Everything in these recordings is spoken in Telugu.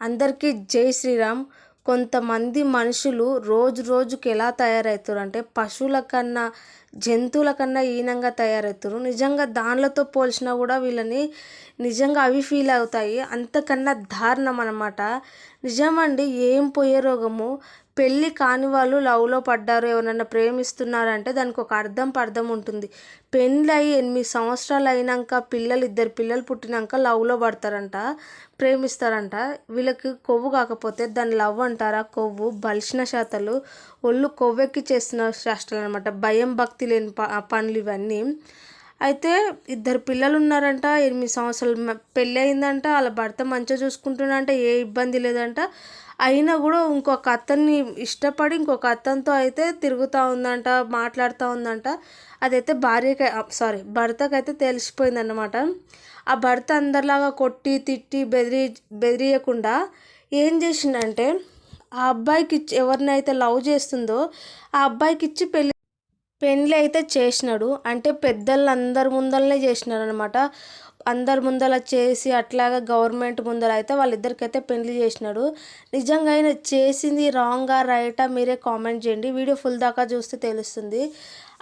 అందరికీ జై శ్రీరామ్. కొంతమంది మనుషులు రోజు రోజుకి ఎలా తయారవుతారు అంటే పశువుల కన్నా జంతువుల కన్నా హీనంగా తయారవుతారు. నిజంగా దానిలతో పోల్చినా కూడా వీళ్ళని నిజంగా అవి ఫీల్ అవుతాయి. అంతకన్నా దారుణం అనమాట నిజమండి ఏం పోయే రోగము? పెళ్ళి కాని వాళ్ళు లవ్లో పడ్డారు ఎవరన్నా ప్రేమిస్తున్నారంటే దానికి ఒక అర్థం పర్థం ఉంటుంది. పెళ్ళి అయ్యి ఎనిమిది సంవత్సరాలు అయినాక పిల్లలు ఇద్దరు పిల్లలు పుట్టినాక లవ్లో పడతారంట ప్రేమిస్తారంట. వీళ్ళకి కొవ్వు కాకపోతే దాన్ని లవ్ అంటారా? కొవ్వు బలిసిన శాతలు ఒళ్ళు కొవ్వెక్కి చేస్తున్న శాస్త్రాలు అనమాట భయం భక్తి లేని ప పనులు ఇవన్నీ. అయితే ఇద్దరు పిల్లలు ఉన్నారంట ఎనిమిది సంవత్సరాలు పెళ్ళి అయిందంట వాళ్ళ భర్త మంచిగా చూసుకుంటున్నారంట ఏ ఇబ్బంది లేదంట. అయినా కూడా ఇంకొక అతన్ని ఇష్టపడి ఇంకొక అతనితో అయితే తిరుగుతూ ఉందంట మాట్లాడుతూ ఉందంట. అదైతే భార్యకి సారీ భర్తకైతే తెలిసిపోయిందన్నమాట. ఆ భర్త అందరిలాగా కొట్టి తిట్టి బెదిరి బెదిరియకుండా ఏం చేసిండంటే ఆ అబ్బాయికి ఇచ్చి ఎవరినైతే లవ్ చేస్తుందో ఆ అబ్బాయికి ఇచ్చి పెళ్ళి పెళ్ళి అయితే చేసినాడు. అంటే పెద్దలందరి ముందరనే చేసినాడు అనమాట అందరి ముందర చేసి అట్లాగా గవర్నమెంట్ ముందర అయితే వాళ్ళిద్దరికైతే పెళ్ళి చేసినాడు. నిజంగా ఆయన చేసింది రాంగా రైటా మీరే కామెంట్ చేయండి. వీడియో ఫుల్ దాకా చూస్తే తెలుస్తుంది.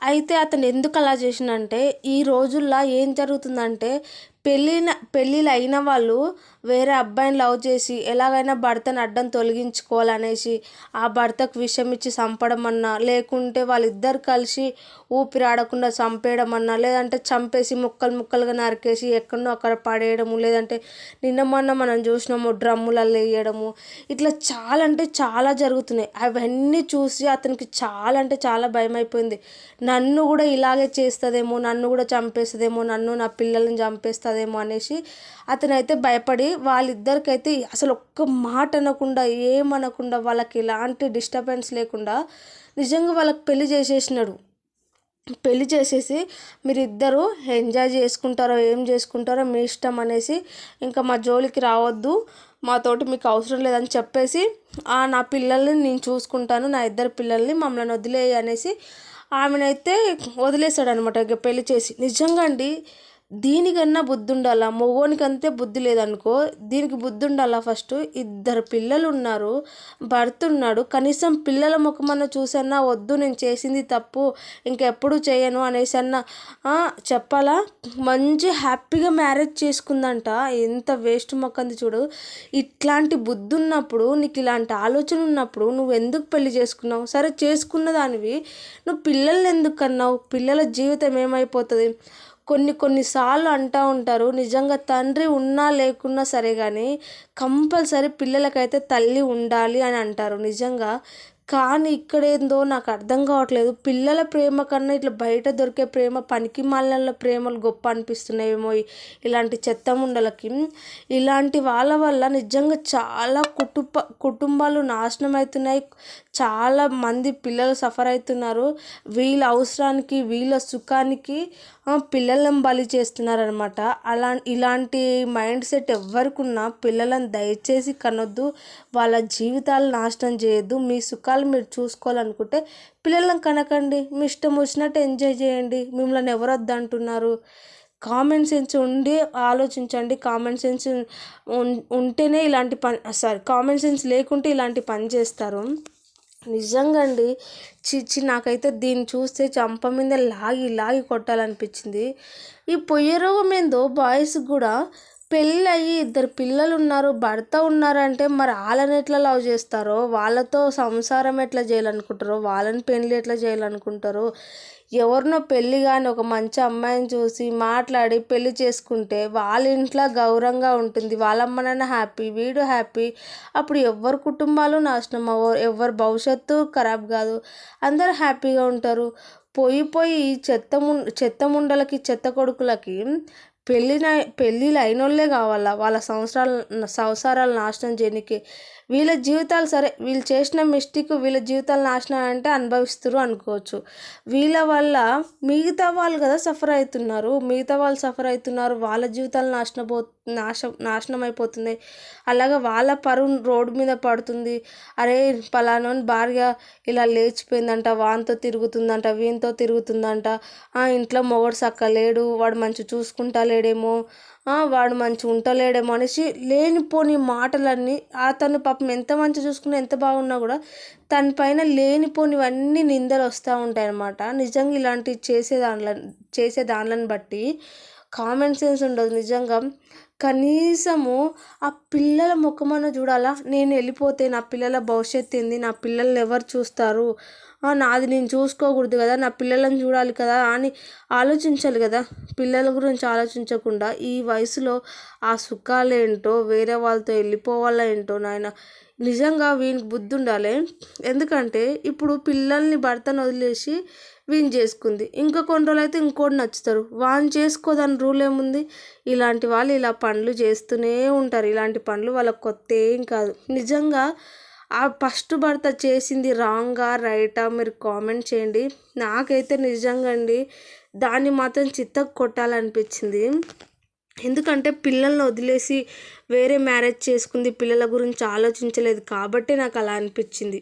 అయితే అతను ఎందుకు అలా చేసినంటే ఈ రోజుల్లో ఏం జరుగుతుందంటే పెళ్ళిన పెళ్ళిళ్ళు అయిన వాళ్ళు వేరే అబ్బాయిని లవ్ చేసి ఎలాగైనా భర్తను అడ్డం తొలగించుకోవాలనేసి ఆ భర్తకు విషం ఇచ్చి చంపడం అన్నా లేకుంటే వాళ్ళిద్దరు కలిసి ఊపిరాడకుండా చంపేయడం అన్నా లేదంటే చంపేసి ముక్కలు ముక్కలుగా నరికేసి ఎక్కడో అక్కడ పడేయడము లేదంటే నిన్న మొన్న మనం చూసినాము డ్రమ్ములలో వేయడము. ఇట్లా చాలా అంటే చాలా జరుగుతున్నాయి. అవన్నీ చూసి అతనికి చాలా అంటే చాలా భయం అయిపోయింది నన్ను కూడా ఇలాగే చేస్తుందేమో నన్ను కూడా చంపేస్తుందేమో నన్ను నా పిల్లల్ని చంపేస్తుంది వస్తుందేమో అనేసి అతనైతే భయపడి వాళ్ళిద్దరికైతే అసలు ఒక్క మాట అనకుండా ఏమనకుండా వాళ్ళకి ఎలాంటి డిస్టర్బెన్స్ లేకుండా నిజంగా వాళ్ళకి పెళ్ళి చేసేసినాడు. పెళ్ళి చేసేసి మీరిద్దరూ ఎంజాయ్ చేసుకుంటారో ఏం చేసుకుంటారో మీ ఇష్టం అనేసి ఇంకా మా జోలికి రావద్దు మాతోటి మీకు అవసరం లేదని చెప్పేసి నా పిల్లల్ని నేను చూసుకుంటాను నా ఇద్దరు పిల్లల్ని మమ్మల్ని వదిలేయి అనేసి ఆమెనైతే వదిలేశాడు అనమాట ఇక పెళ్ళి చేసి. నిజంగా అండి దీనికన్నా బుద్ధి ఉండాలా మగోనికి అంతే బుద్ధి లేదనుకో దీనికి బుద్ధి ఉండాలా ఫస్ట్? ఇద్దరు పిల్లలు ఉన్నారు భర్త ఉన్నాడు కనీసం పిల్లల ముఖమన్న చూసన్నా వద్దు నేను చేసింది తప్పు ఇంకెప్పుడు చేయను అనేసి అన్న చెప్పాలా? మంచి హ్యాపీగా మ్యారేజ్ చేసుకుందంట. ఎంత వేస్ట్ మొక్కంది చూడు. ఇట్లాంటి బుద్ధి ఉన్నప్పుడు నీకు ఇలాంటి ఆలోచన ఉన్నప్పుడు నువ్వు ఎందుకు పెళ్ళి చేసుకున్నావు? సరే చేసుకున్న దానివి. నువ్వు పిల్లల్ని ఎందుకు అన్నావు పిల్లల జీవితం ఏమైపోతుంది? కొన్ని కొన్నిసార్లు అంటూ ఉంటారు నిజంగా తండ్రి ఉన్నా లేకున్నా సరే కానీ కంపల్సరీ పిల్లలకైతే తల్లి ఉండాలి అని అంటారు. నిజంగా. కానీ ఇక్కడ ఏందో నాకు అర్థం కావట్లేదు. పిల్లల ప్రేమ కన్నా ఇట్లా బయట దొరికే ప్రేమ పనికి మాలల ప్రేమలు గొప్ప అనిపిస్తున్నాయేమో ఇలాంటి చెత్త ముండలకి. ఇలాంటి వాళ్ళ వల్ల నిజంగా చాలా కుటుంబ కుటుంబాలు నాశనం అవుతున్నాయి. చాలా మంది పిల్లలు సఫర్ అవుతున్నారు. వీళ్ళ అవసరానికి వీళ్ళ సుఖానికి పిల్లలను బలి చేస్తున్నారనమాట అలా ఇలాంటి మైండ్ సెట్ ఎవరికున్నా పిల్లలను దయచేసి కనొద్దు. వాళ్ళ జీవితాలు నాశనం చేయొద్దు. మీ సుఖాలు మీరు చూసుకోవాలనుకుంటే పిల్లలను కనకండి. మీ ఇష్టం వచ్చినట్టు ఎంజాయ్ చేయండి. మిమ్మల్ని ఎవరొద్దు అంటున్నారు కామన్ సెన్స్ ఉండి ఆలోచించండి. కామన్ సెన్స్ ఉంటేనే ఇలాంటి పని సారీ కామన్ సెన్స్ లేకుంటే ఇలాంటి పని చేస్తారు. నిజంగా అండి చిచ్చి నాకైతే దీన్ని చూస్తే చంప మీద లాగి లాగి కొట్టాలనిపించింది. ఈ పొయ్యి రోగం ఏందో బాయ్స్కి కూడా పెళ్ళి అయ్యి ఇద్దరు పిల్లలు ఉన్నారు భర్త ఉన్నారంటే మరి వాళ్ళని ఎట్లా లవ్ చేస్తారో వాళ్ళతో సంసారం ఎట్లా చేయాలనుకుంటారో వాళ్ళని పెళ్ళి ఎట్లా చేయాలనుకుంటారో ఎవరినో పెళ్ళి కానీ ఒక మంచి అమ్మాయిని చూసి మాట్లాడి పెళ్ళి చేసుకుంటే వాళ్ళ ఇంట్లో గౌరవంగా ఉంటుంది వాళ్ళ అమ్మనన్న హ్యాపీ వీడు హ్యాపీ అప్పుడు ఎవరి కుటుంబాలు నాశనం అవ్వరు ఎవరి భవిష్యత్తు ఖరాబ్ కాదు. అందరు హ్యాపీగా ఉంటారు. పోయి పోయి చెత్త ము చెత్త ముండలకి చెత్త కొడుకులకి పెళ్ళిన పెళ్ళిళ్ళు అయిన వాళ్ళే కావాలా? వాళ్ళ సంవత్సరాలు సంవత్సరాలు నాశనం చేయడానికి వీళ్ళ జీవితాలు సరే వీళ్ళు చేసిన మిస్టేక్ వీళ్ళ జీవితాలు నాశనం అంటే అనుభవిస్తారు అనుకోవచ్చు. వీళ్ళ వల్ల మిగతా వాళ్ళు కదా సఫర్ అవుతున్నారు. మిగతా వాళ్ళు సఫర్ అవుతున్నారు. వాళ్ళ జీవితాలు నాశనం పో నాశం నాశనం అయిపోతుంది అలాగే వాళ్ళ పరువు రోడ్డు మీద పడుతుంది. అరే పలానోని భార్య ఇలా లేచిపోయిందంట వానితో తిరుగుతుందంట వీనితో తిరుగుతుందంట. ఇంట్లో మొగడు సక్క లేడు వాడు మంచి చూసుకుంటా లేడేమో వాడు మంచి ఉంటలేడే మనిషి. లేనిపోని మాటలన్నీ అతను పాపం ఎంత మంచి చూసుకున్నా ఎంత బాగున్నా కూడా తన పైన లేనిపోనివన్నీ నిందలు వస్తూ ఉంటాయి అన్నమాట నిజంగా ఇలాంటివి చేసే దాంట్లో చేసే దానిలను బట్టి కామన్ సెన్స్ ఉండదు నిజంగా. కనీసము ఆ పిల్లల ముఖమన్న చూడాలా? నేను వెళ్ళిపోతే నా పిల్లల భవిష్యత్తు ఏంది? నా పిల్లల్ని ఎవరు చూస్తారు? నాది నేను చూసుకోకూడదు కదా? నా పిల్లలను చూడాలి కదా? అని ఆలోచించాలి కదా? పిల్లల గురించి ఆలోచించకుండా ఈ వయసులో ఆ సుఖాలు ఏంటో వేరే వాళ్ళతో వెళ్ళిపోవాలా ఏంటో నాయన నిజంగా వీనికి బుద్ధి ఉండాలి. ఎందుకంటే ఇప్పుడు పిల్లల్ని భర్తను వదిలేసి విన్ చేసుకుంది. ఇంకా కొన్ని రోజులు అయితే ఇంకోటి నచ్చుతారు. వాన్ చేసుకోదని రూల్ ఏముంది? ఇలాంటి వాళ్ళు ఇలా పనులు చేస్తూనే ఉంటారు. ఇలాంటి పనులు వాళ్ళకి కొత్త ఏం కాదు. నిజంగా ఆ ఫస్ట్ భర్త చేసింది రాంగా రైటా? మీరు కామెంట్ చేయండి. నాకైతే నిజంగా అండి దాన్ని మాత్రం చిత్తకు కొట్టాలనిపించింది. ఎందుకంటే పిల్లల్ని వదిలేసి వేరే మ్యారేజ్ చేసుకుంది పిల్లల గురించి ఆలోచించలేదు కాబట్టి నాకు అలా అనిపించింది.